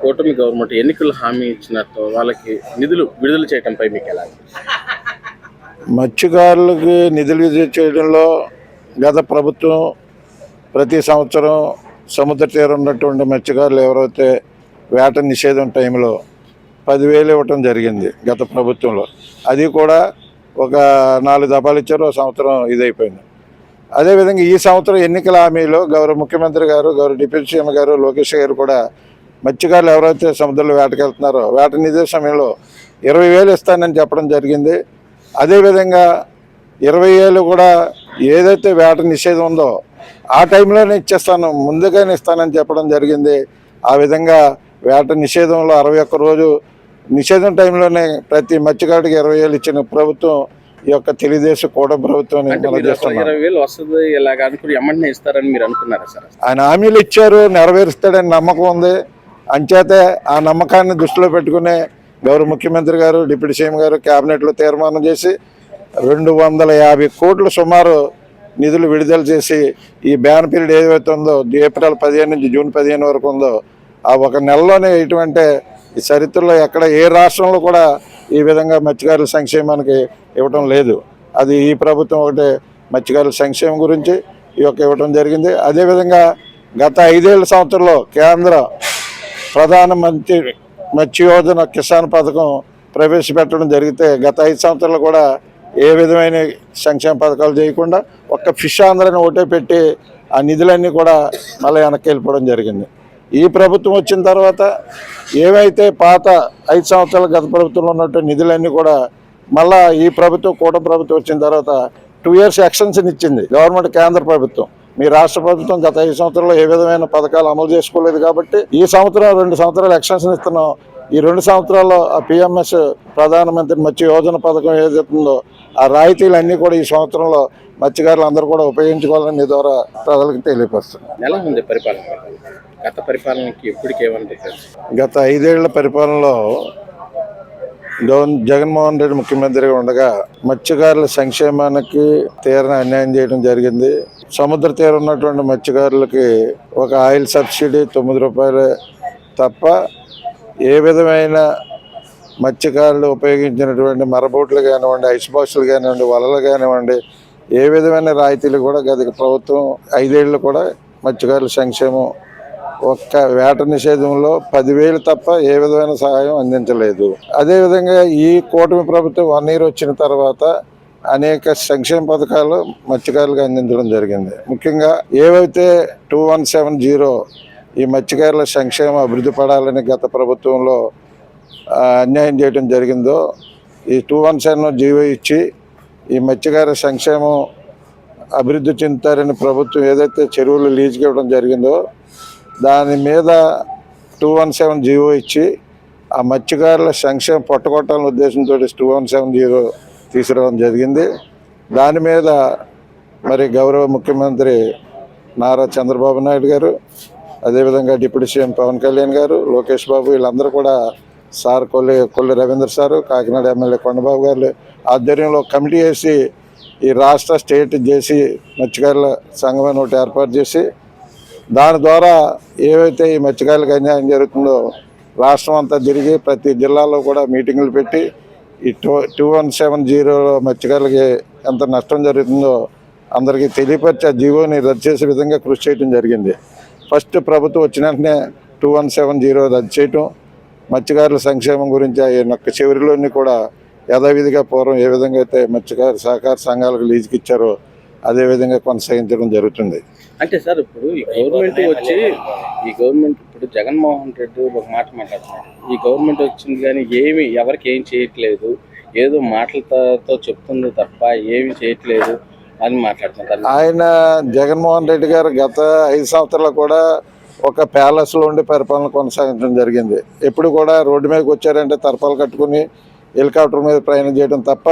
కూటమి గవర్నమెంట్ ఎన్నికలు హామీ ఇచ్చినట్టు వాళ్ళకి నిధులు విడుదల చేయడంపై మీకు ఎలా మత్స్యకారులకి నిధులు విడుదల చేయడంలో గత ప్రభుత్వం ప్రతి సంవత్సరం సముద్ర తీరం ఉన్నటువంటి మత్స్యకారులు ఎవరైతే వేట నిషేధం టైంలో పదివేలు ఇవ్వటం జరిగింది గత ప్రభుత్వంలో. అది కూడా ఒక నాలుగు దఫాలు ఇచ్చారు సంవత్సరం ఇదైపోయింది. అదేవిధంగా ఈ సంవత్సరం ఎన్నికల హామీలో గౌరవ ముఖ్యమంత్రి గారు గౌరవ డిప్యూటీ సీఎం గారు లోకేష్ గారు కూడా మత్స్యకారులు ఎవరైతే సముద్రంలో వేటకెళ్తున్నారో వేట నిధి సమయంలో ఇరవై వేలు ఇస్తానని చెప్పడం జరిగింది. అదేవిధంగా ఇరవై ఏళ్ళు కూడా ఏదైతే వేట నిషేధం ఉందో ఆ టైంలోనే ఇచ్చేస్తాను ముందుగానే ఇస్తానని చెప్పడం జరిగింది. ఆ విధంగా వేట నిషేధంలో అరవై ఒక్క రోజు నిషేధం టైంలోనే ప్రతి మత్స్యకారుడికి ఇరవై ఏళ్ళు ఇచ్చిన ప్రభుత్వం ఈ యొక్క తెలుగుదేశం కూడా ప్రభుత్వం వేలు ఆయన హామీలు ఇచ్చారు నెరవేరుస్తాడని నమ్మకం ఉంది. అంచేతే ఆ నమ్మకాన్ని దృష్టిలో పెట్టుకునే గౌరవ ముఖ్యమంత్రి గారు డిప్యూటీ సీఎం గారు కేబినెట్లో తీర్మానం చేసి రెండు వందల యాభై కోట్లు సుమారు నిధులు విడుదల చేసి ఈ బ్యాన్ పీరియడ్ ఏదైతే ఉందో ఏప్రిల్ పదిహేను నుంచి జూన్ పదిహేను వరకు ఉందో ఆ ఒక నెలలోనే ఇటువంటి ఈ చరిత్రలో ఎక్కడ ఏ రాష్ట్రంలో కూడా ఈ విధంగా మత్స్యకారుల సంక్షేమానికి ఇవ్వటం లేదు. అది ఈ ప్రభుత్వం ఒకటే మత్స్యకారుల సంక్షేమం గురించి ఈ యొక్క ఇవ్వటం జరిగింది. అదేవిధంగా గత ఐదేళ్ళ సంవత్సరంలో కేంద్ర ప్రధానమంత్రి మత్స్యోజన కిసాన్ పథకం ప్రవేశపెట్టడం జరిగితే గత ఐదు సంవత్సరాలు కూడా ఏ విధమైన సంక్షేమ పథకాలు చేయకుండా ఒక్క ఫిష్ ఆంధ్రని ఒకటే పెట్టి ఆ నిధులన్నీ కూడా మళ్ళీ వెనక్కి వెళ్ళిపోవడం జరిగింది. ఈ ప్రభుత్వం వచ్చిన తర్వాత ఏవైతే పాత ఐదు సంవత్సరాల గత ప్రభుత్వంలో ఉన్నట్టు నిధులన్నీ కూడా మళ్ళా ఈ ప్రభుత్వం కూటమి ప్రభుత్వం వచ్చిన తర్వాత టూ ఇయర్స్ ఎక్స్టెన్షన్ ఇచ్చింది గవర్నమెంట్ కేంద్ర ప్రభుత్వం. మీ రాష్ట్ర ప్రభుత్వం గత ఐదు సంవత్సరాల్లో ఏ విధమైన పథకాలు అమలు చేసుకోలేదు కాబట్టి ఈ సంవత్సరం రెండు సంవత్సరాలు ఎక్స్టెన్షన్ ఇస్తున్నాం. ఈ రెండు సంవత్సరాల్లో ఆ పిఎంఎస్ ప్రధానమంత్రి మత్స్య యోజన పథకం ఏదైతుందో ఆ రాయితీలు అన్నీ కూడా ఈ సంవత్సరంలో మత్స్యకారులు అందరూ కూడా ఉపయోగించుకోవాలని మీ ద్వారా ప్రజలకు తెలియపరుస్తున్నాం. ఎలా ఉంది పరిపాలన? గత పరిపాలనకి గత ఐదేళ్ళ పరిపాలనలో గవర్న జగన్మోహన్ రెడ్డి ముఖ్యమంత్రిగా ఉండగా మత్స్యకారుల సంక్షేమానికి తీరని అన్యాయం చేయడం జరిగింది. సముద్ర తీరం ఉన్నటువంటి మత్స్యకారులకి ఒక ఆయిల్ సబ్సిడీ తొమ్మిది రూపాయలు తప్ప ఏ విధమైన మత్స్యకారులు ఉపయోగించినటువంటి మరబోట్లు కానివ్వండి ఐస్ బాక్సులు కానివ్వండి వలలు కానివ్వండి ఏ విధమైన రాయితీలు కూడా గత ప్రభుత్వం ఐదేళ్ళు కూడా మత్స్యకారుల సంక్షేమం ఒక్క వేట నిషేధంలో పదివేలు తప్ప ఏ విధమైన సహాయం అందించలేదు. అదేవిధంగా ఈ కూటమి ప్రభుత్వం వన్ ఇయర్ వచ్చిన తర్వాత అనేక సంక్షేమ పథకాలు మత్స్యకారులకు అందించడం జరిగింది. ముఖ్యంగా ఏవైతే టూ వన్ సెవెన్ జీరో ఈ మత్స్యకారుల సంక్షేమ అభివృద్ధి పడాలని గత ప్రభుత్వంలో అన్యాయం చేయడం జరిగిందో ఈ టూ వన్ సెవెన్ జీవో ఇచ్చి ఈ మత్స్యకార సంక్షేమం అభివృద్ధి చెందుతారని ప్రభుత్వం ఏదైతే చెరువులు లీజుకి ఇవ్వడం జరిగిందో దాని మీద టూ వన్ సెవెన్ జీవో ఇచ్చి ఆ మత్స్యకారుల సంక్షేమం పొట్టగొట్టాలనే ఉద్దేశంతో టూ వన్ సెవెన్ జీరో తీసుకురావడం జరిగింది. దాని మీద మరి గౌరవ ముఖ్యమంత్రి నారా చంద్రబాబు నాయుడు గారు అదేవిధంగా డిప్యూటీ సీఎం పవన్ కళ్యాణ్ గారు లోకేష్ బాబు వీళ్ళందరూ కూడా sir Kolli Kolli Ravindra sir Kakinada MLA Kondababu garu ఆధ్వర్యంలో కమిటీ వేసి ఈ రాష్ట్ర స్టేట్ చేసి మత్స్యకారుల సంఘం అని ఒకటి ఏర్పాటు చేసి దాని ద్వారా ఏవైతే ఈ మత్స్యకారులకు అన్యాయం జరుగుతుందో రాష్ట్రం అంతా తిరిగి ప్రతి జిల్లాలో కూడా మీటింగులు పెట్టి ఈ టూ టూ వన్ సెవెన్ జీరోలో మత్స్యకారులకి ఎంత నష్టం జరుగుతుందో అందరికీ తెలియపరిచి ఆ జీవోని రద్దు చేసే విధంగా కృషి చేయడం జరిగింది. ఫస్ట్ ప్రభుత్వం వచ్చిన వెంటనే టూ వన్ సెవెన్ జీరో రద్దు చేయటం మత్స్యకారుల సంక్షేమం గురించి ఆ యొక్క చివరిలోని కూడా యథావిధిగా పూర్వం ఏ విధంగా అయితే మత్స్యకారు సహకార సంఘాలకు లీజుకి ఇచ్చారో అదే విధంగా కొనసాగించడం జరుగుతుంది. అంటే సార్ ఇప్పుడు ఈ గవర్నమెంట్ వచ్చి ఈ గవర్నమెంట్ ఇప్పుడు జగన్మోహన్ రెడ్డి ఒక మాట మాట్లాడుతున్నాడు ఈ గవర్నమెంట్ వచ్చింది కానీ ఏమి ఎవరికి ఏం చేయట్లేదు. ఏదో మాటలతో చెప్తుంది తప్ప ఏమి చేయట్లేదు అని మాట్లాడుతున్నారు. ఆయన జగన్మోహన్ రెడ్డి గారు గత ఐదు సంవత్సరాలు కూడా ఒక ప్యాలెస్లో ఉండి పరిపాలన కొనసాగించడం జరిగింది. ఎప్పుడు కూడా రోడ్డు మీదకి వచ్చారంటే తర్పాలు కట్టుకుని హెలికాప్టర్ మీద ప్రయాణం చేయడం తప్ప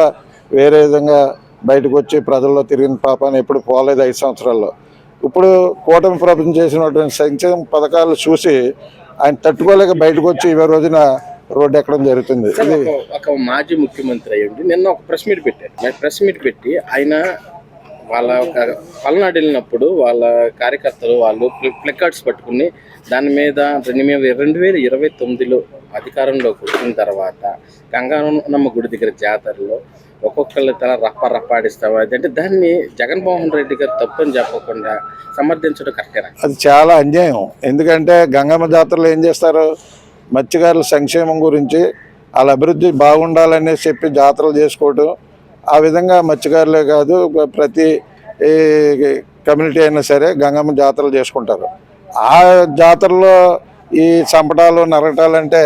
వేరే విధంగా బయటకు వచ్చి ప్రజల్లో తిరిగిన పాపాన్ని ఎప్పుడు పోలేదు ఐదు సంవత్సరాల్లో. ఇప్పుడు కూటమి ప్రభుత్వం చేసినటువంటి సంక్షేమ పథకాలు చూసి ఆయన తట్టుకోలేక బయటకు వచ్చి ఇవే రోజున రోడ్డు ఎక్కడం జరుగుతుంది. ఒక- మాజీ ముఖ్యమంత్రి అయ్యండి నిన్న ఒక ప్రెస్ మీట్ పెట్టారు. ప్రెస్ మీట్ పెట్టి ఆయన వాళ్ళ ఒక పల్నాడు వెళ్ళినప్పుడు వాళ్ళ కార్యకర్తలు వాళ్ళు ప్లే కార్డ్స్ పట్టుకుని దాని మీద రెండు వే- రెండు వేల ఇరవై తొమ్మిదిలో అధికారంలోకి వచ్చిన తర్వాత గంగానమ్మ గుడి దగ్గర జాతరలో ఒక్కొక్కళ్ళ తల రప్ప రప్పాడిస్తాం అంటే దాన్ని జగన్మోహన్ రెడ్డి గారు తప్పని చెప్పకుండా సమర్థించడం కరెక్టేనా అది చాలా అన్యాయం. ఎందుకంటే గంగమ్మ జాతరలో ఏం చేస్తారు? మత్స్యకారుల సంక్షేమం గురించి వాళ్ళ అభివృద్ధి బాగుండాలని చెప్పి జాతరలు చేసుకోవటం. ఆ విధంగా మత్స్యకారులే కాదు ప్రతి కమ్యూనిటీ అయినా సరే గంగమ్మ జాతరలు చేసుకుంటారు. ఆ జాతరలో ఈ చంపటాలు నరకటాలంటే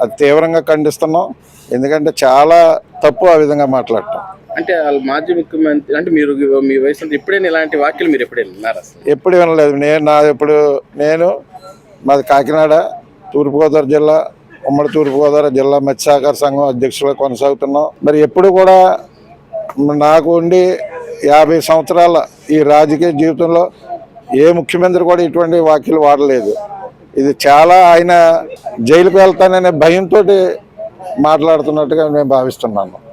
అది తీవ్రంగా ఖండిస్తున్నాం. ఎందుకంటే చాలా తప్పు ఆ విధంగా మాట్లాడటం. అంటే వాళ్ళ మాజీ ముఖ్యమంత్రి అంటే మీరు మీ వయసు ఎప్పుడైనా ఇలాంటి వాక్యలు మీరు ఎప్పుడైనా విన్నారు అసలు? ఎప్పుడు వినలేదు. నేను నా ఎప్పుడు నేను మాది కాకినాడ తూర్పుగోదావరి జిల్లా ఉమ్మడి తూర్పుగోదావరి జిల్లా మత్స్యసహకార సంఘం అధ్యక్షులుగా కొనసాగుతున్నాం. మరి ఎప్పుడు కూడా నాకు ఉండి యాభై సంవత్సరాల ఈ రాజకీయ జీవితంలో ఏ ముఖ్యమంత్రి కూడా ఇటువంటి వాక్యాలు వాడలేదు. ఇది చాలా ఆయన జైలుకు వెళ్తాననే భయంతో మాట్లాడుతున్నట్టుగా నేను భావిస్తున్నాను.